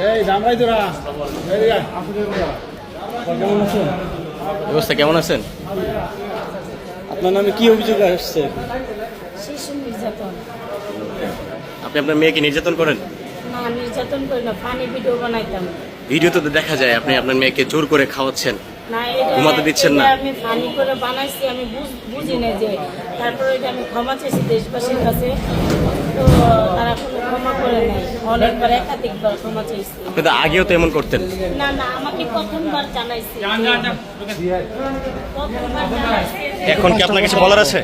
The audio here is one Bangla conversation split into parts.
যা। কেমন আছেন অবস্থা কেমন আছেন? আপনার নামে কি অভিযোগ আসছে? আপনি আপনার মেয়েকে নির্যাতন করেন? না নির্যাতন করি না ফানি ভিডিও বানাইতাম। ভিডিওতে তো দেখা যায় আপনি আপনার মেয়েকে জোর করে খাওয়াচ্ছেন। ঘুমাতে দিচ্ছেন না? আমি ফানি করে বানাইছি আমি বুঝ- না যে তারপরে এটা আমি ক্ষমা দেশবাসীর কাছে। তো ক্ষমা করে নাই অনেকবার একাধিকবার ক্ষমা চাইছি। আপনি তো আগেও তো এমন করতেন। না না আমাকে প্রথমবার জানাইছি। প্রথমবার জানাইছি এখন কি আপনার কিছু বলার আছে?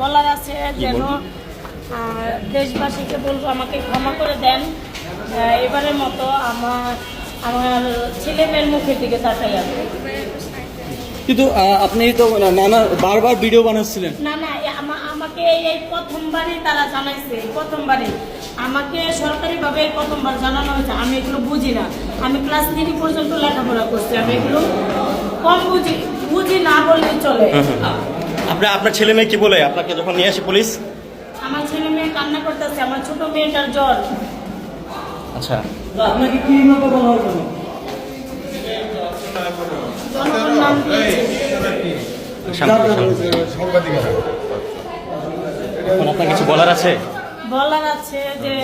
বলার আছে যেন দেশবাসীকে বলব আমাকে ক্ষমা করে দেন। এবারের মতো আমার আমার ছেলে মেয়ের মুখের দিকে তাকাই আমি কিন্তু আপনি তো নানা বারবার ভিডিও বানাচ্ছিলেন। না না আমাকে এই প্রথমবারই তারা জানাইছে প্রথমবারই। আমাকে সরকারিভাবে প্রথমবার জানানো হয়েছে আমি এগুলো বুঝি না। আমি ক্লাস থ্রি পর্যন্ত লেখাপড়া করছি আমি এগুলো কম বুঝি বুঝি না বললে চলে। আপনার আপনার ছেলে মেয়ে কি বলে? আপনাকে যখন নিয়ে আসে পুলিশ? আমার ছেলে মেয়ে কান্না করতেছে আমার ছোট মেয়েটার জ্বর। আচ্ছা। আপনাকে কি ভাবে বলা হলো আপনার কিছু বলার আছে বলার আছে যে